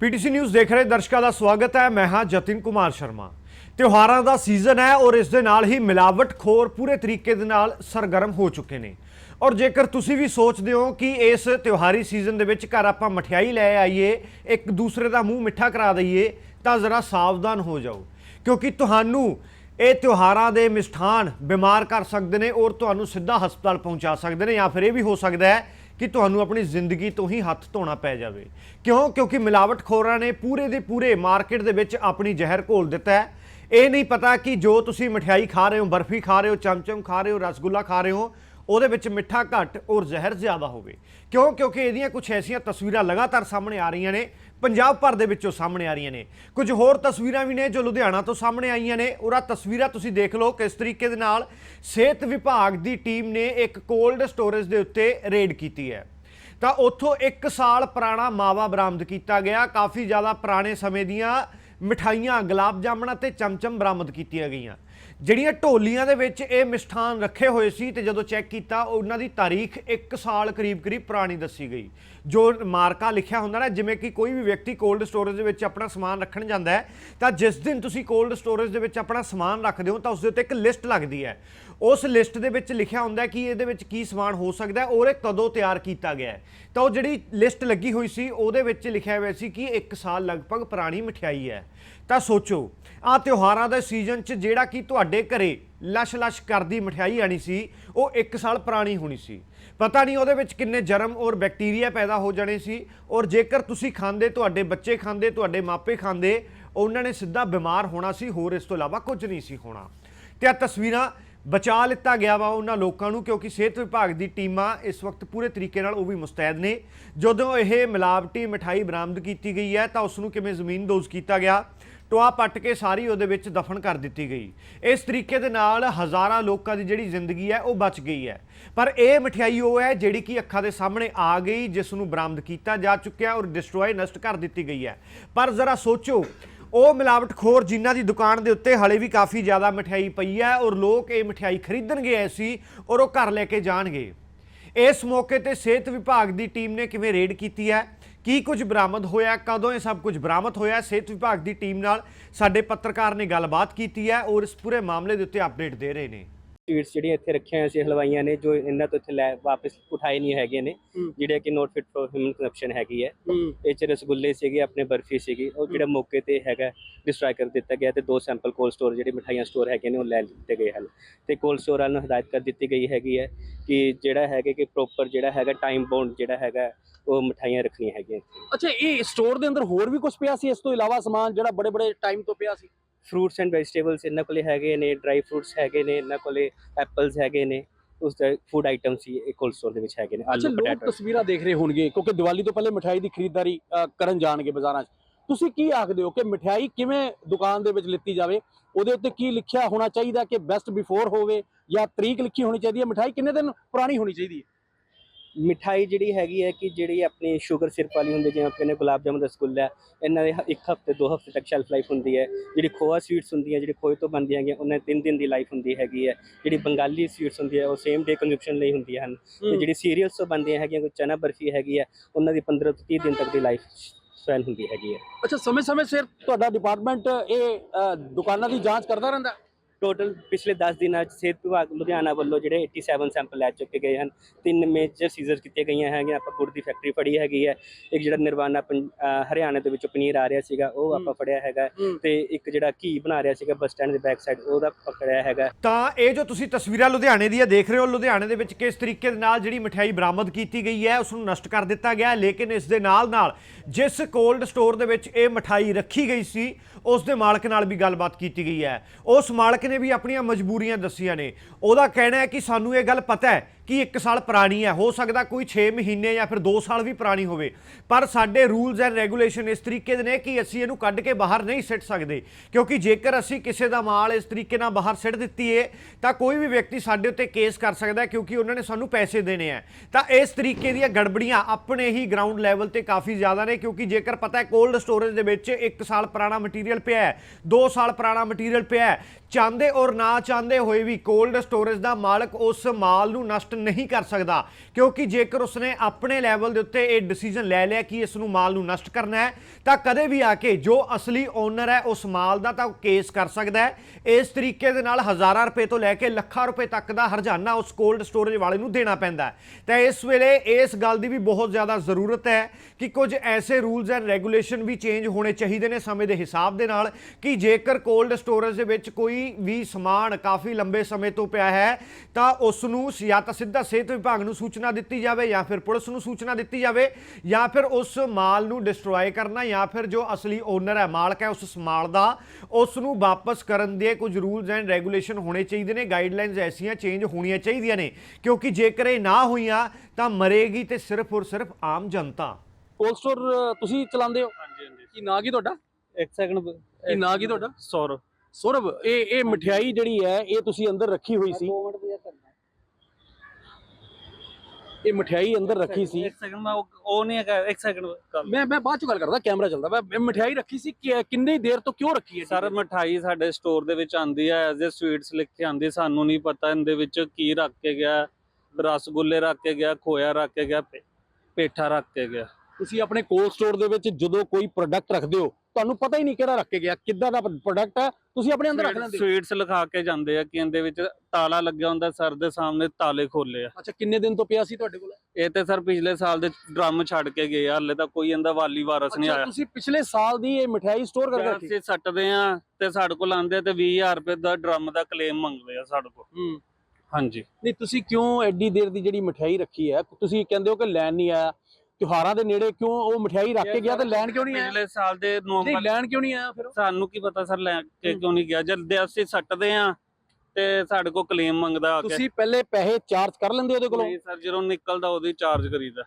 PTC news ਦੇਖ ਰਹੇ ਦਰਸ਼ਕਾਂ ਦਾ ਸਵਾਗਤ ਹੈ। ਮੈਂ ਹਾਂ ਜਤਿਨ ਕੁਮਾਰ ਸ਼ਰਮਾ। ਤਿਉਹਾਰਾਂ ਦਾ ਸੀਜ਼ਨ ਹੈ ਔਰ ਇਸ ਦੇ ਨਾਲ ਹੀ ਮਿਲਾਵਟਖੋਰ ਪੂਰੇ ਤਰੀਕੇ ਦੇ ਨਾਲ ਸਰਗਰਮ ਹੋ ਚੁੱਕੇ ਨੇ। ਔਰ ਜੇਕਰ ਤੁਸੀਂ ਵੀ ਸੋਚਦੇ ਹੋ ਕਿ ਇਸ ਤਿਉਹਾਰੀ ਸੀਜ਼ਨ ਦੇ ਵਿੱਚ ਘਰ ਆਪਾਂ ਮਠਿਆਈ ਲੈ ਆਈਏ, ਇੱਕ ਦੂਸਰੇ ਦਾ ਮੂੰਹ ਮਿੱਠਾ ਕਰਾ ਦਈਏ, ਤਾਂ ਜ਼ਰਾ ਸਾਵਧਾਨ ਹੋ ਜਾਓ। ਕਿਉਂਕਿ ਤੁਹਾਨੂੰ ਇਹ ਤਿਉਹਾਰਾਂ ਦੇ ਮਿਸ਼ਠਾਨ ਬਿਮਾਰ ਕਰ ਸਕਦੇ ਨੇ ਔਰ ਤੁਹਾਨੂੰ ਸਿੱਧਾ ਹਸਪਤਾਲ ਪਹੁੰਚਾ ਸਕਦੇ ਨੇ ਜਾਂ ਫਿਰ ਇਹ ਵੀ ਹੋ ਸਕਦਾ ਹੈ ਕਿ ਤੁਹਾਨੂੰ ਆਪਣੀ ਜ਼ਿੰਦਗੀ ਤੋਂ ਹੀ ਹੱਥ ਧੋਣਾ ਪੈ ਜਾਵੇ। ਕਿਉਂ? ਕਿਉਂਕਿ ਮਿਲਾਵਟਖੋਰਾਂ ਨੇ ਪੂਰੇ ਦੇ ਪੂਰੇ ਮਾਰਕੀਟ ਦੇ ਵਿੱਚ ਆਪਣੀ ਜ਼ਹਿਰ ਘੋਲ ਦਿੱਤਾ ਹੈ। ਇਹ ਨਹੀਂ ਪਤਾ ਕਿ ਜੋ ਤੁਸੀਂ ਮਠਿਆਈ ਖਾ ਰਹੇ ਹੋ, ਬਰਫੀ ਖਾ ਰਹੇ ਹੋ, ਚਮਚਮ ਖਾ ਰਹੇ ਹੋ, ਰਸਗੁੱਲਾ ਖਾ ਰਹੇ ਹੋ, ਉਹਦੇ ਵਿੱਚ ਮਿੱਠਾ ਘੱਟ ਔਰ ਜ਼ਹਿਰ ਜ਼ਿਆਦਾ ਹੋਵੇ। ਕਿਉਂ? ਕਿਉਂਕਿ ਇਹਦੀਆਂ ਕੁਝ ਐਸੀਆਂ ਤਸਵੀਰਾਂ ਲਗਾਤਾਰ ਸਾਹਮਣੇ ਆ ਰਹੀਆਂ ਨੇ ਪੰਜਾਬ ਭਰ ਦੇ ਵਿੱਚੋਂ ਸਾਹਮਣੇ ਆ ਰਹੀਆਂ ਨੇ। ਕੁਝ ਹੋਰ ਤਸਵੀਰਾਂ ਵੀ ਨੇ ਜੋ ਲੁਧਿਆਣਾ ਤੋਂ ਸਾਹਮਣੇ ਆਈਆਂ ਨੇ। ਔਰ ਤਸਵੀਰਾਂ ਤੁਸੀਂ ਦੇਖ ਲਓ ਕਿਸ ਤਰੀਕੇ ਦੇ ਨਾਲ ਸਿਹਤ ਵਿਭਾਗ ਦੀ ਟੀਮ ਨੇ ਇੱਕ ਕੋਲਡ ਸਟੋਰੇਜ ਦੇ ਉੱਤੇ ਰੇਡ ਕੀਤੀ ਹੈ। ਤਾਂ ਉੱਥੋਂ 1 ਸਾਲ ਪੁਰਾਣਾ ਮਾਵਾ ਬਰਾਮਦ ਕੀਤਾ ਗਿਆ। ਕਾਫੀ ਜ਼ਿਆਦਾ ਪੁਰਾਣੇ ਸਮੇਂ ਦੀਆਂ ਮਿਠਾਈਆਂ, ਗੁਲਾਬ ਜਾਮਣ ਅਤੇ ਚਮਚਮ ਬਰਾਮਦ ਕੀਤੀਆਂ ਗਈਆਂ। ਜਿਹੜੀਆਂ ਢੋਲੀਆਂ ਦੇ ਵਿੱਚ ਇਹ ਮਿਸ਼ਠਾਨ ਰੱਖੇ ਹੋਏ ਸੀ ਤੇ ਜਦੋਂ ਚੈੱਕ ਕੀਤਾ, ਉਹਨਾਂ ਦੀ ਤਾਰੀਖ 1 ਸਾਲ ਕਰੀਬ ਕਰੀਬ ਪੁਰਾਣੀ ਦੱਸੀ ਗਈ। ਜੋ ਮਾਰਕਾ ਲਿਖਿਆ ਹੁੰਦਾ ਨਾ, ਜਿਵੇਂ ਕਿ ਕੋਈ ਵੀ ਵਿਅਕਤੀ ਕੋਲਡ ਸਟੋਰੇਜ ਦੇ ਵਿੱਚ ਆਪਣਾ ਸਮਾਨ ਰੱਖਣ ਜਾਂਦਾ ਹੈ, ਤਾਂ ਜਿਸ ਦਿਨ ਤੁਸੀਂ ਕੋਲਡ ਸਟੋਰੇਜ ਦੇ ਵਿੱਚ ਆਪਣਾ ਸਮਾਨ ਰੱਖਦੇ ਹੋ, ਤਾਂ ਉਸ ਦੇ ਉੱਤੇ ਇੱਕ ਲਿਸਟ ਲੱਗਦੀ ਹੈ। ਉਸ ਲਿਸਟ ਦੇ ਵਿੱਚ ਲਿਖਿਆ ਹੁੰਦਾ ਕਿ ਇਹਦੇ ਵਿੱਚ ਕੀ ਸਮਾਨ ਹੋ ਸਕਦਾ ਹੈ, ਔਰ ਇਹ ਕਦੋਂ ਤਿਆਰ ਕੀਤਾ ਗਿਆ ਹੈ। ਤਾਂ ਉਹ ਜਿਹੜੀ ਲਿਸਟ ਲੱਗੀ ਹੋਈ ਸੀ, ਉਹਦੇ ਵਿੱਚ ਲਿਖਿਆ ਹੋਇਆ ਸੀ ਕਿ 1 ਸਾਲ ਲਗਭਗ ਪੁਰਾਣੀ ਮਠਿਆਈ ਹੈ। ਤਾਂ ਸੋਚੋ, ਆ ਤਿਉਹਾਰਾਂ ਦੇ ਸੀਜ਼ਨ 'ਚ ਜਿਹੜਾ ਕਿ ਤੁਹਾਡੇ ਘਰੇ ਲਸ਼-ਲਸ਼ ਕਰਦੀ ਮਠਿਆਈ ਆਣੀ ਸੀ, ਉਹ 1 ਸਾਲ ਪੁਰਾਣੀ ਹੋਣੀ ਸੀ। ਪਤਾ ਨਹੀਂ ਉਹਦੇ ਵਿੱਚ ਕਿੰਨੇ ਜਰਮ ਔਰ ਬੈਕਟੀਰੀਆ ਪੈਦਾ ਹੋ ਜਾਣੇ ਸੀ, ਔਰ ਜੇਕਰ ਤੁਸੀਂ ਖਾਂਦੇ, ਤੁਹਾਡੇ ਬੱਚੇ ਖਾਂਦੇ, ਤੁਹਾਡੇ ਮਾਪੇ ਖਾਂਦੇ, ਉਹਨਾਂ ਨੇ ਸਿੱਧਾ ਬਿਮਾਰ ਹੋਣਾ ਸੀ, ਹੋਰ ਇਸ ਤੋਂ ਇਲਾਵਾ ਕੁਝ ਨਹੀਂ ਸੀ ਹੋਣਾ। ਤੇ ਆ ਤਸਵੀਰਾਂ ਬਚਾ ਲਿੱਤਾ ਗਿਆ ਵਾ ਉਹਨਾਂ ਲੋਕਾਂ ਨੂੰ, ਕਿਉਂਕਿ ਸਿਹਤ ਵਿਭਾਗ ਦੀ ਟੀਮਾਂ ਇਸ ਵਕਤ ਪੂਰੇ ਤਰੀਕੇ ਨਾਲ ਉਹ ਵੀ ਮੁਸਤੈਦ ਨੇ। ਜਦੋਂ ਇਹ ਮਿਲਾਵਟੀ ਮਠਾਈ ਬਰਾਮਦ ਕੀਤੀ ਗਈ ਹੈ, ਤਾਂ ਉਸ ਨੂੰ ਕਿਵੇਂ ਜ਼ਮੀਨ ਦੋਜ਼ ਕੀਤਾ ਗਿਆ? ਟੋਆ ਪੱਟ ਕੇ ਸਾਰੀ ਉਹਦੇ ਵਿੱਚ ਦਫਨ ਕਰ ਦਿੱਤੀ ਗਈ। ਇਸ ਤਰੀਕੇ ਦੇ ਨਾਲ ਹਜ਼ਾਰਾਂ ਲੋਕਾਂ ਦੀ ਜਿਹੜੀ ਜ਼ਿੰਦਗੀ ਹੈ, ਉਹ ਬਚ ਗਈ ਹੈ। ਪਰ ਇਹ ਮਠਿਆਈ ਉਹ ਹੈ ਜਿਹੜੀ ਕਿ ਅੱਖਾਂ ਦੇ ਸਾਹਮਣੇ ਆ ਗਈ ਜਿਸ ਨੂੰ ਬਰਾਮਦ ਕੀਤਾ ਜਾ ਚੁੱਕਿਆ ਔਰ ਡਿਸਟਰੋਏ ਨਸ਼ਟ ਕਰ ਦਿੱਤੀ ਗਈ ਹੈ। ਪਰ ਜ਼ਰਾ ਸੋਚੋ ਉਹ ਮਿਲਾਵਟਖੋਰ ਜਿਨ੍ਹਾਂ ਦੀ ਦੁਕਾਨ ਦੇ ਉੱਤੇ ਹਲੇ ਵੀ ਕਾਫੀ ਜ਼ਿਆਦਾ ਮਠਿਆਈ ਪਈ ਹੈ ਔਰ ਲੋਕ ਇਹ ਮਠਿਆਈ ਖਰੀਦਣਗੇ ਐਸੀ ਔਰ ਉਹ ਘਰ ਲੈ ਕੇ ਜਾਣਗੇ। ਇਸ ਮੌਕੇ ਤੇ ਸਿਹਤ ਵਿਭਾਗ ਦੀ ਟੀਮ ਨੇ ਕਿਵੇਂ ਰੇਡ ਕੀਤੀ ਹੈ? ਕੀ ਕੁਝ ਬਰਾਮਦ ਹੋਇਆ? ਕਦੋਂ ਇਹ ਸਭ ਕੁਝ ਬਰਾਮਦ ਹੋਇਆ? ਸਿਹਤ ਵਿਭਾਗ ਦੀ ਟੀਮ ਨਾਲ ਸਾਡੇ ਪੱਤਰਕਾਰ ਨੇ ਗੱਲਬਾਤ ਕੀਤੀ ਹੈ ਔਰ ਇਸ ਪੂਰੇ ਮਾਮਲੇ ਦੇ ਉੱਤੇ ਅਪਡੇਟ ਦੇ ਰਹੇ ਨੇ। ਸਵੀਟਸ ਜਿਹੜੀਆਂ ਇੱਥੇ ਰੱਖੀਆਂ ਹੋਈਆਂ ਸੀ ਹਲਵਾਈਆਂ ਨੇ ਜੋ ਇਹਨਾਂ ਤੋਂ ਇੱਥੇ ਲੈ ਵਾਪਸ ਉਠਾਏ ਨਹੀਂ ਹੈਗੇ ਨੇ ਜਿਹੜੇ ਕਿ not fit for human consumption ਹੈਗੀ ਹੈ। ਇਹ ਚ ਰਸਗੁੱਲੇ ਸੀਗੇ ਆਪਣੇ ਬਰਫੀ ਸੀਗੀ ਉਹ ਜਿਹੜਾ ਮੌਕੇ ਤੇ ਹੈਗਾ ਡਿਸਟਰਾਈ ਕਰ ਦਿੱਤਾ ਗਿਆ ਤੇ ਦੋ ਸੈਂਪਲ ਕੋਲਡ ਸਟੋਰ ਜਿਹੜੇ ਮਿਠਾਈਆਂ ਸਟੋਰ ਹੈਗੇ ਨੇ ਉਹ ਲੈ ਲਿੱਤੇ ਗਏ ਹਨ। ਤੇ ਕੋਲਡ ਸਟੋਰ ਵਾਲਿਆਂ ਨੂੰ ਹਦਾਇਤ ਕਰ ਦਿੱਤੀ ਗਈ ਹੈਗੀ ਹੈ ਕਿ ਜਿਹੜਾ ਹੈਗਾ ਕਿ ਪ੍ਰੋਪਰ ਜਿਹੜਾ ਹੈਗਾ ਟਾਈਮ ਬਾਉਂਡ ਜਿਹੜਾ ਹੈਗਾ ਉਹ ਮਿਠਾਈਆਂ ਰੱਖਣੀਆਂ ਹੈਗੀਆਂ ਅੱਛਾ ਇਹ ਸਟੋਰ ਦੇ ਅੰਦਰ ਹੋਰ ਵੀ ਕੁਝ ਪਿਆ ਸੀ? ਇਸ ਤੋਂ ਇਲਾਵਾ ਸਮਾਨ ਜਿਹੜਾ ਬੜੇ ਬੜੇ ਟਾਈਮ ਤੋਂ ਪਿਆ ਸੀ? ਫਰੂਟਸ ਐਂਡ ਵੈਜੀਟੇਬਲਸ ਇਹਨਾਂ ਕੋਲੇ ਹੈਗੇ ਨੇ ਡਰਾਈ ਫਰੂਟਸ ਹੈਗੇ ਨੇ ਇਹਨਾਂ ਕੋਲੇ ਐਪਲਸ ਹੈਗੇ ਨੇ ਉਸ ਦਾ ਫੂਡ ਆਈਟਮਸ ਹੀ ਕੋਲਡ ਸਟੋਰ ਦੇ ਵਿੱਚ ਹੈਗੇ ਨੇ ਅੱਛਾ ਆਲੂ ਪੋਟੈਟੋ। ਤਸਵੀਰਾਂ ਦੇਖ ਰਹੇ ਹੋਣਗੇ ਕਿਉਂਕਿ ਦੀਵਾਲੀ ਤੋਂ ਪਹਿਲੇ ਮਠਿਆਈ ਦੀ ਖਰੀਦਦਾਰੀ ਕਰਨ ਜਾਣਗੇ ਬਾਜ਼ਾਰਾਂ 'ਚ। ਤੁਸੀਂ ਕੀ ਆਖਦੇ ਹੋ ਕਿ ਮਠਿਆਈ ਕਿਵੇਂ ਦੁਕਾਨ ਦੇ ਵਿੱਚ ਲਿੱਤੀ ਜਾਵੇ? ਉਹਦੇ ਉੱਤੇ ਕੀ ਲਿਖਿਆ ਹੋਣਾ ਚਾਹੀਦਾ ਕਿ ਬੈਸਟ ਬਿਫੋਰ ਹੋਵੇ ਜਾਂ ਤਰੀਕ ਲਿਖੀ ਹੋਣੀ ਚਾਹੀਦੀ ਹੈ? ਮਠਿਆਈ ਕਿੰਨੇ ਦਿਨ ਪੁਰਾਣੀ ਹੋਣੀ ਚਾਹੀਦੀ ਹੈ? ਮਿਠਾਈ ਜਿਹੜੀ ਹੈਗੀ ਹੈ ਕਿ ਜਿਹੜੀ ਆਪਣੀ ਸ਼ੂਗਰ ਸਿਰਪ ਵਾਲੀ ਹੁੰਦੀ ਜਿਵੇਂ ਆਪਣੇ ਗੁਲਾਬ ਜਾਮੁਨ ਰਸਗੁੱਲਾ ਇਹਨਾਂ ਦੇ ਹ- ਇੱਕ ਹਫ਼ਤੇ ਦੋ ਹਫ਼ਤੇ ਤੱਕ ਸ਼ੈਲਫ ਲਾਈਫ ਹੁੰਦੀ ਹੈ। ਜਿਹੜੀ ਖੋਆ ਸਵੀਟਸ ਹੁੰਦੀਆਂ ਜਿਹੜੀ ਖੋਏ ਤੋਂ ਬਣਦੀਆਂ ਹੈਗੀਆਂ ਉਹਨਾਂ ਦੀ ਤਿੰਨ ਦਿਨ ਦੀ ਲਾਈਫ ਹੁੰਦੀ ਹੈਗੀ ਹੈ। ਜਿਹੜੀ ਬੰਗਾਲੀ ਸਵੀਟਸ ਹੁੰਦੀ ਹੈ ਉਹ ਸੇਮ ਡੇ ਕੰਜ਼ੰਪਸ਼ਨ ਲਈ ਹੁੰਦੀਆਂ ਹਨ। ਤੇ ਜਿਹੜੀ ਸੀਰੀਅਲਸ ਤੋਂ ਬਣਦੀਆਂ ਹੈਗੀਆਂ ਕੋਈ ਚਨਾ ਬਰਫੀ ਹੈਗੀ ਹੈ ਉਹਨਾਂ ਦੀ 15 ਤੋਂ 30 ਦਿਨ ਤੱਕ ਦੀ ਲਾਈਫ ਸਪੈਨ ਹੁੰਦੀ ਹੈਗੀ ਹੈ। ਅੱਛਾ ਸਮੇਂ-ਸਮੇਂ ਸਿਰ ਤੁਹਾਡਾ ਡਿਪਾਰਟਮੈਂਟ ਇਹ ਦੁਕਾਨਾਂ ਦੀ ਜਾਂਚ ਕਰਦਾ ਰਹਿੰਦਾ? ਹੈ? ਟੋਟਲ ਪਿਛਲੇ 10 ਦਿਨਾਂ 'ਚ ਸਿਹਤ ਵਿਭਾਗ ਲੁਧਿਆਣਾ ਵੱਲੋਂ ਜਿਹੜੇ 87 ਸੈਂਪਲ ਲੈ ਚੁੱਕੇ ਗਏ ਹਨ। ਤਿੰਨ ਮੇਜਰ ਸੀਜ਼ਰ ਕੀਤੀਆਂ ਗਈਆਂ ਹੈਗੀਆਂ। ਆਪਾਂ ਗੁੜ ਦੀ ਫੈਕਟਰੀ ਫੜੀ ਹੈਗੀ ਹੈ। ਇੱਕ ਜਿਹੜਾ ਨਿਰਵਾਣਾ ਹਰਿਆਣਾ ਦੇ ਵਿੱਚੋਂ ਪਨੀਰ ਆ ਰਿਹਾ ਸੀਗਾ ਉਹ ਆਪਾਂ ਫੜਿਆ ਹੈਗਾ। ਤੇ ਇੱਕ ਜਿਹੜਾ ਘੀ ਬਣਾ ਰਿਹਾ ਸੀਗਾ ਬੱਸ ਸਟੈਂਡ ਦੇ ਬੈਕ ਸਾਈਡ ਉਹਦਾ ਪਕੜਿਆ ਹੈਗਾ। ਤਾਂ ਇਹ ਜੋ ਤੁਸੀਂ ਤਸਵੀਰਾਂ ਲੁਧਿਆਣੇ ਦੀਆਂ ਦੇਖ ਰਹੇ ਹੋ ਲੁਧਿਆਣੇ ਦੇ ਵਿੱਚ ਕਿਸ ਤਰੀਕੇ ਦੇ ਨਾਲ ਜਿਹੜੀ ਮਠਿਆਈ ਬਰਾਮਦ ਕੀਤੀ ਗਈ ਹੈ ਉਸ ਨੂੰ ਨਸ਼ਟ ਕਰ ਦਿੱਤਾ ਗਿਆ ਲੇਕਿਨ ਇਸ ਦੇ ਨਾਲ ਨਾਲ ਜਿਸ ਕੋਲਡ ਸਟੋਰ ਦੇ ਵਿੱਚ ਇਹ ਮਠਾਈ ਰੱਖੀ ਗਈ ਸੀ ਉਸ ਦੇ ਮਾਲਕ ਨਾਲ ਵੀ ਗੱਲਬਾਤ ਕੀਤੀ ਗਈ ਹੈ। ਉਸ ਮਾਲਕ ਨੇ ਵੀ ਆਪਣੀਆਂ ਮਜਬੂਰੀਆਂ ਦੱਸੀਆਂ ਨੇ। ਉਹਦਾ ਕਹਿਣਾ ਹੈ ਕਿ ਸਾਨੂੰ ਇਹ ਗੱਲ ਪਤਾ ਹੈ ਕਿ 1 ਸਾਲ ਪੁਰਾਣੀ ਹੈ? ਹੋ ਸਕਦਾ ਕੋਈ 6 ਮਹੀਨੇ ਜਾਂ ਫਿਰ 2 ਸਾਲ ਵੀ ਪੁਰਾਣੀ ਹੋਵੇ। ਪਰ ਸਾਡੇ ਰੂਲਸ ਐਂਡ ਰੈਗੂਲੇਸ਼ਨ ਇਸ ਤਰੀਕੇ ਦੇ ਨੇ ਕਿ ਅਸੀਂ ਇਹਨੂੰ ਕੱਢ ਕੇ ਬਾਹਰ ਨਹੀਂ ਸਿੱਟ ਸਕਦੇ। ਕਿਉਂਕਿ ਜੇਕਰ ਅਸੀਂ ਕਿਸੇ ਦਾ ਮਾਲ ਇਸ ਤਰੀਕੇ ਨਾਲ ਬਾਹਰ ਸਿੱਟ ਦਿੱਤੀ ਏ, ਤਾਂ ਕੋਈ ਵੀ ਵਿਅਕਤੀ ਸਾਡੇ ਉੱਤੇ ਕੇਸ ਕਰ ਸਕਦਾ ਹੈ ਕਿਉਂਕਿ ਉਹਨਾਂ ਨੇ ਸਾਨੂੰ ਪੈਸੇ ਦੇਣੇ ਆ ਤਾਂ ਇਸ ਤਰੀਕੇ ਦੀਆਂ ਗੜਬੜੀਆਂ ਆਪਣੇ ਹੀ ਗਰਾਊਂਡ ਲੈਵਲ ਤੇ ਕਾਫੀ ਜ਼ਿਆਦਾ ਨੇ ਕਿਉਂਕਿ ਜੇਕਰ ਪਤਾ ਹੈ ਕੋਲਡ ਸਟੋਰੇਜ ਦੇ ਵਿੱਚ 1 ਸਾਲ ਪੁਰਾਣਾ ਮਟੀਰੀਅਲ ਪਿਆ ਹੈ 2 ਸਾਲ ਪੁਰਾਣਾ ਮਟੀਰੀਅਲ ਪਿਆ ਹੈ, ਚਾਹੁੰਦੇ ਔਰ ਨਾ ਚਾਹੁੰਦੇ ਹੋਏ ਵੀ ਕੋਲਡ ਸਟੋਰੇਜ ਦਾ ਮਾਲਕ ਉਸ ਮਾਲ ਨੂੰ ਨਸ਼ਟ ਨਹੀਂ ਕਰ ਸਕਦਾ। ਕਿਉਂਕਿ ਜੇਕਰ ਉਸਨੇ ਆਪਣੇ ਲੈਵਲ ਦੇ ਉੱਤੇ ਇਹ ਡਿਸੀਜਨ ਲੈ ਲਿਆ ਕਿ ਇਸ ਨੂੰ ਮਾਲ ਨੂੰ ਨਸ਼ਟ ਕਰਨਾ ਹੈ, ਤਾਂ ਕਦੇ ਵੀ ਆ ਕੇ ਜੋ ਅਸਲੀ ਓਨਰ ਹੈ, ਉਸ ਮਾਲ ਦਾ ਤਾਂ ਉਹ ਕੇਸ ਕਰ ਸਕਦਾ ਹੈ। ਇਸ ਤਰੀਕੇ ਦੇ ਨਾਲ ਹਜ਼ਾਰਾਂ ਰੁਪਏ ਤੋਂ ਲੈ ਕੇ ਲੱਖਾਂ ਰੁਪਏ ਤੱਕ ਦਾ ਹਰਜਾਨਾ ਉਸ ਕੋਲਡ ਸਟੋਰੇਜ ਵਾਲੇ ਨੂੰ ਦੇਣਾ ਪੈਂਦਾ ਤਾਂ ਇਸ ਵੇਲੇ ਇਸ ਗੱਲ ਦੀ ਵੀ ਬਹੁਤ ਜ਼ਿਆਦਾ ਜ਼ਰੂਰਤ ਹੈ ਕਿ ਕੁਝ ਐਸੇ ਰੂਲਸ ਐਂਡ ਰੈਗੂਲੇਸ਼ਨ ਵੀ ਚੇਂਜ ਹੋਣੇ ਚਾਹੀਦੇ ਨੇ ਸਮੇਂ ਦੇ ਹਿਸਾਬ ਦੇ ਨਾਲ ਕਿ ਜੇਕਰ ਕੋਲਡ ਸਟੋਰੇਜ ਦੇ ਵਿੱਚ ਕੋਈ ਵੀ ਸਮਾਨ ਕਾਫੀ ਲੰਬੇ ਸਮੇਂ ਤੋਂ ਪਿਆ ਹੈ, ਤਾਂ ਉਸ ਨੂੰ ਜਾਂ ਤਾਂ ਸਿੱਧਾ ਸਿਹਤ ਵਿਭਾਗ ਨੂੰ ਸੂਚਨਾ ਦਿੱਤੀ ਜਾਵੇ ਜਾਂ ਫਿਰ ਪੁਲਿਸ ਨੂੰ ਸੂਚਨਾ ਦਿੱਤੀ ਜਾਵੇ ਜਾਂ ਫਿਰ ਉਸ ਮਾਲ ਨੂੰ ਡਿਸਟਰੋਏ ਕਰਨਾ ਜਾਂ ਫਿਰ ਜੋ ਅਸਲੀ ਓਨਰ ਹੈ ਮਾਲਕ ਹੈ ਉਸ ਮਾਲ ਦਾ ਉਸ ਨੂੰ ਵਾਪਸ ਕਰਨ ਦੇ ਕੁਝ ਰੂਲਸ ਐਂਡ ਰੈਗੂਲੇਸ਼ਨ ਹੋਣੇ ਚਾਹੀਦੇ ਨੇ। ਗਾਈਡਲਾਈਨਸ ਐਸੀਆਂ ਚੇਂਜ ਹੋਣੀਆਂ ਚਾਹੀਦੀਆਂ ਨੇ ਕਿਉਂਕਿ ਜੇਕਰ ਇਹ ਨਾ ਹੋਈਆਂ ਤਾਂ ਮਰੇਗੀ ਤੇ ਸਿਰਫ ਔਰ ਸਿਰਫ ਆਮ ਜਨਤਾ। ਸਟੋਰ ਤੁਸੀਂ ਚਲਾਉਂਦੇ ਹੋ? ਹਾਂਜੀ ਹਾਂਜੀ। ਕੀ ਨਾਂ ਕੀ ਤੁਹਾਡਾ? ਇੱਕ ਸੈਕਿੰਡ ਕੀ ਨਾਂ ਕੀ ਤੁਹਾਡਾ? ਸੌਰਵ। ਸੌਰਵ ਇਹ ਇਹ ਮਠਿਆਈ ਜਿਹੜੀ ਹੈ ਇਹ ਤੁਸੀਂ ਅੰਦਰ ਰੱਖੀ ਹੋਈ ਸੀ 2 ਮਿੰਟ ਵੀ ਕਰਨਾ ਇਹ ਮਠਿਆਈ ਅੰਦਰ ਰੱਖੀ ਸੀ। ਇੱਕ ਸੈਕਿੰਡ ਮੈਂ ਉਹ ਉਹ ਨਹੀਂ ਹੈਗਾ ਇੱਕ ਸੈਕਿੰਡ ਮੈਂ ਮੈਂ ਬਾਅਦ ਚ ਗੱਲ ਕਰਦਾ ਕੈਮਰਾ ਚੱਲਦਾ। ਮਠਿਆਈ ਰੱਖੀ ਸੀ ਕਿ- ਕਿੰਨੀ ਦੇਰ ਤੋਂ ਕਿਉਂ ਰੱਖੀ ਹੈ ਸਰ ਮਠਾਈ ਸਾਡੇ ਸਟੋਰ ਦੇ ਵਿੱਚ ਆਂਦੀ ਹੈ ਐਜ਼ ਅ ਸਵੀਟਸ ਲਿਖ ਕੇ ਆਂਦੀ ਸਾਨੂੰ ਨਹੀਂ ਪਤਾ ਇਹਦੇ ਵਿੱਚ ਕੀ ਰੱਖ ਕੇ ਗਿਆ ਰਸਗੁੱਲੇ ਰੱਖ ਕੇ ਗਿਆ ਖੋਇਆ ਰੱਖ ਕੇ ਗਿਆ ਪੇ- ਪੇਠਾ ਰੱਖ ਕੇ ਗਿਆ। ਤੁਸੀਂ ਆਪਣੇ ਕੋਲਡ ਸਟੋਰ ਦੇ ਵਿੱਚ ਜਦੋਂ ਕੋਈ ਪ੍ਰੋਡਕਟ ਰੱਖਦੇ ਹੋ ਤੁਹਾਨੂੰ ਪਤਾ ਹੀ ਨਹੀਂ ਕਿਹੜਾ ਰੱਖ ਕੇ ਗਿਆ ਕਿੱਦਾਂ ਦਾ ਪ੍ਰੋਡਕਟ ਹੈ ਤੁਸੀਂ ਆਪਣੇ ਅੰਦਰ ਰੱਖ ਲੈਂਦੇ ਸਵੀਟਸ ਲਿਖਾ ਕੇ ਜਾਂਦੇ ਆ ਕਿ ਇਹਦੇ ਵਿੱਚ ਤਾਲਾ ਲੱਗਿਆ ਹੁੰਦਾ ਸਰ ਦੇ ਸਾਹਮਣੇ ਤਾਲੇ ਖੋਲੇ ਆ। ਅੱਛਾ ਕਿੰਨੇ ਦਿਨ ਤੋਂ ਪਿਆ ਸੀ ਤੁਹਾਡੇ ਕੋਲ? ਇਹ ਤੇ ਸਰ ਪਿਛਲੇ ਸਾਲ ਦੇ ਡਰਮ ਛੱਡ ਕੇ ਗਏ ਆ ਹਲੇ ਤਾਂ ਕੋਈ ਇਹਦਾ ਵਾਲੀ ਵਾਰਸ ਨਹੀਂ ਆਇਆ। ਤੁਸੀਂ ਪਿਛਲੇ ਸਾਲ ਦੀ ਇਹ ਮਠਿਆਈ ਸਟੋਰ ਕਰਕੇ ਰੱਖੀ ਅਸੀਂ ਸੱਟਦੇ ਆ ਤੇ ਸਾਡੇ ਕੋਲ ਆਂਦੇ ਤੇ 20000 ਰੁਪਏ ਦਾ ਡਰਮ ਦਾ ਕਲੇਮ ਮੰਗਦੇ ਆ ਸਾਡੇ ਕੋਲ। ਹੂੰ। ਹਾਂਜੀ। ਨਹੀਂ ਤੁਸੀਂ ਕਿਉਂ ਐਡੀ ਦੇਰ ਦੀ ਜਿਹੜੀ ਮਠਿਆਈ ਰੱਖੀ ਹੈ ਤੁਸੀਂ ਕਹਿੰਦੇ ਹੋ ਕਿ ਲੈਣ ਨਹੀਂ ਆਇਆ। ਤਿਉਹਾਰਾਂ ਦੇ ਨੇੜੇ ਕਿਉਂ ਉਹ ਮਠਿਆਈ ਰੱਖ ਕੇ ਗਿਆ ਤੇ ਲੈਣ ਕਿਉਂ ਨਹੀਂ ਆਇਆ? ਪਿਛਲੇ ਸਾਲ ਦੇ ਨਹੀਂ ਨਵੰਬਰ ਲੈਣ ਕਿਉਂ ਨਹੀਂ ਆਇਆ ਫਿਰ ਉਹ? ਸਾਨੂੰ ਕੀ ਪਤਾ ਸਰ ਲੈ ਕੇ। ਕਿਉਂ ਨਹੀਂ ਗਿਆ। ਜਦ ਅਸੀਂ ਸੱਟਦੇ ਆ ਤੇ ਸਾਡੇ ਕੋਲ ਕਲੇਮ ਮੰਗਦਾ ਆ ਕੇ। ਤੁਸੀਂ ਪਹਿਲੇ ਪੈਸੇ ਚਾਰਜ ਕਰ ਲੈਂਦੇ ਉਹਦੇ ਕੋਲੋਂ? ਨਹੀਂ ਸਰ ਜਦੋਂ ਨਿਕਲਦਾ ਉਹਦੀ ਚਾਰਜ ਕਰੀਦਾ।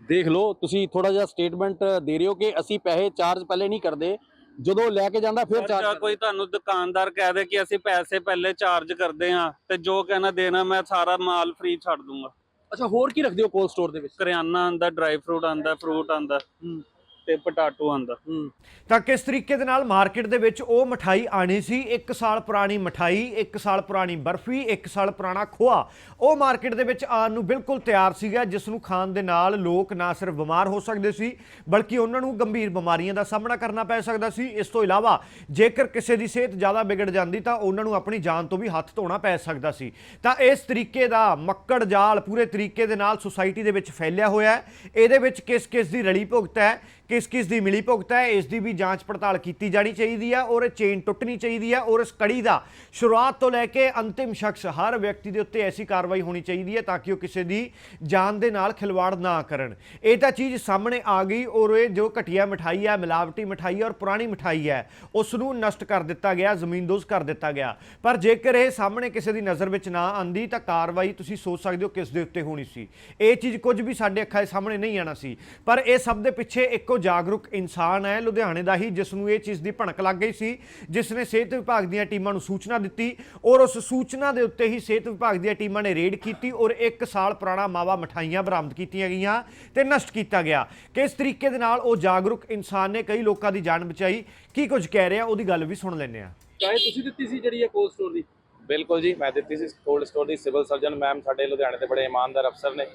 ਦੇਖ ਲਓ ਤੁਸੀਂ ਥੋੜਾ ਜਿਹਾ ਸਟੇਟਮੈਂਟ ਦੇ ਰਹੇ ਹੋ ਕਿ ਅਸੀਂ ਪੈਸੇ ਚਾਰਜ ਪਹਿਲੇ ਨਹੀਂ ਕਰਦੇ। ਜਦੋਂ ਲੈ ਕੇ ਜਾਂਦਾ ਫਿਰ ਚਾਰਜ ਜਾਂ ਕੋਈ ਤੁਹਾਨੂੰ ਦੁਕਾਨਦਾਰ ਕਹਿ ਦੇ ਕਿ ਅਸੀਂ ਪੈਸੇ ਪਹਿਲੇ ਚਾਰਜ ਕਰਦੇ ਆ ਤੇ ਜੋ ਕਹਿਣਾ ਦੇਣਾ ਮੈਂ ਸਾਰਾ ਮਾਲ ਫ੍ਰੀ ਛੱਡ ਦੂੰਗਾ। ਅੱਛਾ ਹੋਰ ਕੀ ਰੱਖਦੇ ਹੋ ਕੋਲਡ ਸਟੋਰ ਦੇ ਵਿੱਚ ਕਰਿਆਨਾ ਆਂਦਾ ਡਰਾਈ ਫਰੂਟ ਆਂਦਾ ਫਰੂਟ ਆਂਦਾ ਹੂੰ। ਤੇ ਪਟਾਟੋ ਆਂਦਾ। ਹੂੰ। ਤਾਂ ਕਿਸ ਤਰੀਕੇ ਦੇ ਨਾਲ ਮਾਰਕੀਟ ਦੇ ਵਿੱਚ ਉਹ ਮਠਾਈ ਆਣੀ ਸੀ? 1 ਸਾਲ ਪੁਰਾਣੀ ਮਠਾਈ 1 ਸਾਲ ਪੁਰਾਣੀ ਬਰਫੀ 1 ਸਾਲ ਪੁਰਾਣਾ ਖੋਆ। ਉਹ ਮਾਰਕੀਟ ਦੇ ਵਿੱਚ ਆਉਣ ਨੂੰ ਬਿਲਕੁਲ ਤਿਆਰ ਸੀਗਾ ਜਿਸ ਨੂੰ ਖਾਣ ਦੇ ਨਾਲ ਲੋਕ ਨਾ ਸਿਰਫ ਬਿਮਾਰ ਹੋ ਸਕਦੇ ਸੀ ਬਲਕਿ ਉਹਨਾਂ ਨੂੰ ਗੰਭੀਰ ਬਿਮਾਰੀਆਂ ਦਾ ਸਾਹਮਣਾ ਕਰਨਾ ਪੈ ਸਕਦਾ ਸੀ। ਇਸ ਤੋਂ ਇਲਾਵਾ ਜੇਕਰ ਕਿਸੇ ਦੀ ਸਿਹਤ ਜ਼ਿਆਦਾ ਵਿਗੜ ਜਾਂਦੀ ਤਾਂ ਉਹਨਾਂ ਨੂੰ ਆਪਣੀ ਜਾਨ ਤੋਂ ਵੀ ਹੱਥ ਧੋਣਾ ਪੈ ਸਕਦਾ ਸੀ। ਤਾਂ ਇਸ ਤਰੀਕੇ ਦਾ ਮੱਕੜ ਜਾਲ ਪੂਰੇ ਤਰੀਕੇ ਦੇ ਨਾਲ ਸੁਸਾਇਟੀ ਦੇ ਵਿੱਚ ਫੈਲਿਆ ਹੋਇਆ ਹੈ। ਇਹਦੇ ਵਿੱਚ ਕਿਸ ਕਿਸ ਦੀ ਰਲੀ ਭੁਗਤ ਹੈ? ਕਿਸ ਕਿਸ ਦੀ ਮਿਲੀ ਭੁਗਤ ਹੈ, ਇਸ ਦੀ ਵੀ ਜਾਂਚ ਪੜਤਾਲ ਕੀਤੀ ਜਾਣੀ ਚਾਹੀਦੀ ਹੈ ਔਰ ਇਹ ਚੇਨ ਟੁੱਟਣੀ ਚਾਹੀਦੀ ਹੈ ਔਰ ਇਸ ਕੜੀ ਦਾ ਸ਼ੁਰੂਆਤ ਤੋਂ ਲੈ ਕੇ ਅੰਤਿਮ ਸ਼ਖਸ ਹਰ ਵਿਅਕਤੀ ਦੇ ਉੱਤੇ ਐਸੀ ਕਾਰਵਾਈ ਹੋਣੀ ਚਾਹੀਦੀ ਹੈ ਤਾਂ ਕਿ ਉਹ ਕਿਸੇ ਦੀ ਜਾਨ ਦੇ ਨਾਲ ਖਿਲਵਾੜ ਨਾ ਕਰਨ। ਇਹ ਤਾਂ ਚੀਜ਼ ਸਾਹਮਣੇ ਆ ਗਈ ਔਰ ਇਹ ਜੋ ਘਟੀਆ ਮਠਾਈ ਹੈ ਮਿਲਾਵਟੀ ਮਠਾਈ ਹੈ ਔਰ ਪੁਰਾਣੀ ਮਠਾਈ ਹੈ ਉਸ ਨੂੰ ਨਸ਼ਟ ਕਰ ਦਿੱਤਾ ਗਿਆ ਜ਼ਮੀਨਦੋਜ਼ ਕਰ ਦਿੱਤਾ ਗਿਆ। ਪਰ ਜੇਕਰ ਇਹ ਸਾਹਮਣੇ ਕਿਸੇ ਦੀ ਨਜ਼ਰ ਵਿੱਚ ਨਾ ਆਂਦੀ ਤਾਂ ਕਾਰਵਾਈ ਤੁਸੀਂ ਸੋਚ ਸਕਦੇ ਹੋ ਕਿਸ ਦੇ ਉੱਤੇ ਹੋਣੀ ਸੀ। ਇਹ ਚੀਜ਼ ਕੁਝ ਵੀ ਸਾਡੇ ਅੱਖਾਂ ਦੇ ਸਾਹਮਣੇ ਨਹੀਂ ਆਣਾ ਸੀ। ਪਰ ਇਹ ਸਭ ਦੇ ਪਿੱਛੇ ਇੱਕੋ ਜਾਗਰੂਕ ਇਨਸਾਨ ਹੈ। ਲੁਧਿਆਣੇ ਦਾ ਹੀ ਜਿਸ ਨੂੰ ਇਹ ਚੀਜ਼ ਦੀ ਭਣਕ ਲੱਗ ਗਈ ਸੀ ਜਿਸ ਨੇ ਸਿਹਤ ਵਿਭਾਗ ਦੀਆਂ ਟੀਮਾਂ ਨੂੰ ਸੂਚਨਾ ਦਿੱਤੀ ਔਰ ਉਸ ਸੂਚਨਾ ਦੇ ਉੱਤੇ ਹੀ ਸਿਹਤ ਵਿਭਾਗ ਦੀਆਂ ਟੀਮਾਂ ਨੇ ਰੇਡ ਕੀਤੀ ਔਰ 1 ਸਾਲ ਪੁਰਾਣਾ ਮਾਵਾ ਮਠਾਈਆਂ ਬਰਾਮਦ ਕੀਤੀਆਂ ਗਈਆਂ ਤੇ ਨਸ਼ਟ ਕੀਤਾ ਗਿਆ। ਕਿਸ ਤਰੀਕੇ ਦੇ ਨਾਲ ਉਹ ਜਾਗਰੂਕ ਇਨਸਾਨ ਨੇ ਕਈ ਲੋਕਾਂ ਦੀ ਜਾਨ ਬਚਾਈ ਕੀ ਕੁਝ ਕਹਿ ਰਿਹਾ? ਉਹਦੀ ਗੱਲ ਵੀ ਸੁਣ ਲੈਂਦੇ ਆ ਚਾਹੇ ਤੁਸੀਂ ਦਿੱਤੀ ਸੀ ਜਿਹੜੀ ਇਹ ਕੋਲਡ ਸਟੋਰ ਦੀ? ਬਿਲਕੁਲ ਜੀ ਮੈਂ ਦਿੱਤੀ ਸੀ ਕੋਲਡ ਸਟੋਰ ਦੀ। ਸਿਵਲ ਸਰਜਨ ਮੈਮ ਸਾਡੇ ਲੁਧਿਆਣੇ ਦੇ ਬੜੇ ਇਮਾਨਦਾਰ ਅਫਸਰ ਨੇ।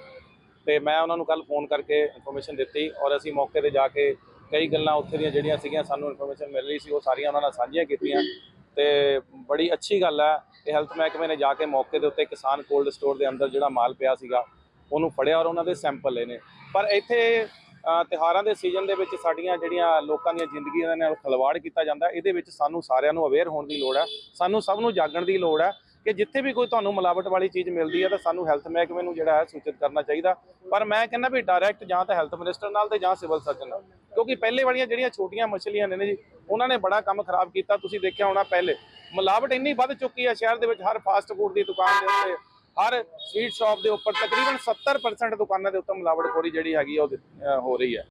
ਤੇ ਮੈਂ ਉਹਨਾਂ ਨੂੰ ਕੱਲ ਫੋਨ ਕਰਕੇ ਇਨਫੋਰਮੇਸ਼ਨ ਦਿੱਤੀ ਔਰ ਅਸੀਂ ਮੌਕੇ ਤੇ ਜਾ ਕੇ ਕਈ ਗੱਲਾਂ ਉੱਥੇ ਦੀਆਂ ਜਿਹੜੀਆਂ ਸੀਗੀਆਂ ਸਾਨੂੰ ਇਨਫੋਰਮੇਸ਼ਨ ਮਿਲ ਰਹੀ ਸੀ ਉਹ ਸਾਰੀਆਂ ਉਹਨਾਂ ਨਾਲ ਸਾਂਝੀਆਂ ਕੀਤੀਆਂ। ਤੇ ਬੜੀ ਅੱਛੀ ਗੱਲ ਹੈ ਕਿ ਹੈਲਥ ਮਹਿਕਮੇ ਨੇ ਜਾ ਕੇ ਮੌਕੇ ਦੇ ਉੱਤੇ ਕਿਸਾਨ ਕੋਲਡ ਸਟੋਰ ਦੇ ਅੰਦਰ ਜਿਹੜਾ ਮਾਲ ਪਿਆ ਸੀਗਾ ਉਹਨੂੰ ਫੜਿਆ ਔਰ ਉਹਨਾਂ ਦੇ ਸੈਂਪਲ ਲਏ ਨੇ। ਪਰ ਇੱਥੇ ਅ, ਤਿਉਹਾਰਾਂ ਦੇ ਸੀਜ਼ਨ ਦੇ ਵਿੱਚ ਸਾਡੀਆਂ ਜਿਹੜੀਆਂ ਲੋਕਾਂ ਦੀਆਂ ਜ਼ਿੰਦਗੀਆਂ ਦੇ ਨਾਲ ਖਿਲਵਾੜ ਕੀਤਾ ਜਾਂਦਾ ਇਹਦੇ ਵਿੱਚ ਸਾਨੂੰ ਸਾਰਿਆਂ ਨੂੰ ਅਵੇਅਰ ਹੋਣ ਦੀ ਲੋੜ ਹੈ ਸਾਨੂੰ ਸਭ ਨੂੰ ਜਾਗਣ ਦੀ ਲੋੜ ਹੈ। ਕਿ ਜਿੱਥੇ ਵੀ ਕੋਈ ਤੁਹਾਨੂੰ ਮਿਲਾਵਟ ਵਾਲੀ ਚੀਜ਼ ਮਿਲਦੀ ਹੈ ਤਾਂ ਸਾਨੂੰ ਹੈਲਥ ਮਹਿਕਮੇ ਨੂੰ ਜਿਹੜਾ ਹੈ ਸੂਚਿਤ ਕਰਨਾ ਚਾਹੀਦਾ। ਪਰ ਮੈਂ ਕਹਿੰਦਾ ਵੀ ਡਾਇਰੈਕਟ ਜਾਂ ਤਾਂ ਹੈਲਥ ਮਿਨਿਸਟਰ ਨਾਲ ਤੇ ਜਾਂ ਸਿਵਲ ਸਰਜਨ ਨਾਲ। ਕਿਉਂਕਿ ਪਹਿਲੇ ਵਾਲੀਆਂ ਜਿਹੜੀਆਂ ਛੋਟੀਆਂ ਮਛਲੀਆਂ ਨੇ ਜੀ ਉਹਨਾਂ ਨੇ ਬੜਾ ਕੰਮ ਖਰਾਬ ਕੀਤਾ। ਤੁਸੀਂ ਦੇਖਿਆ ਹੋਣਾ ਪਹਿਲੇ ਮਿਲਾਵਟ ਇੰਨੀ ਵੱਧ ਚੁੱਕੀ ਹੈ ਸ਼ਹਿਰ ਦੇ ਵਿੱਚ ਹਰ ਫਾਸਟ ਫੂਡ ਦੀ ਦੁਕਾਨ ਦੇ ਉੱਤੇ ਹਰ ਸਵੀਟ ਸ਼ਾਪ ਦੇ ਉੱਪਰ ਤਕਰੀਬਨ 70% ਦੁਕਾਨਾਂ ਦੇ ਉੱਤੇ ਮਿਲਾਵਟਖੋਰੀ ਜਿਹੜੀ ਹੈਗੀ ਆ ਉਹ ਅ, ਹੋ ਰਹੀ ਹੈ।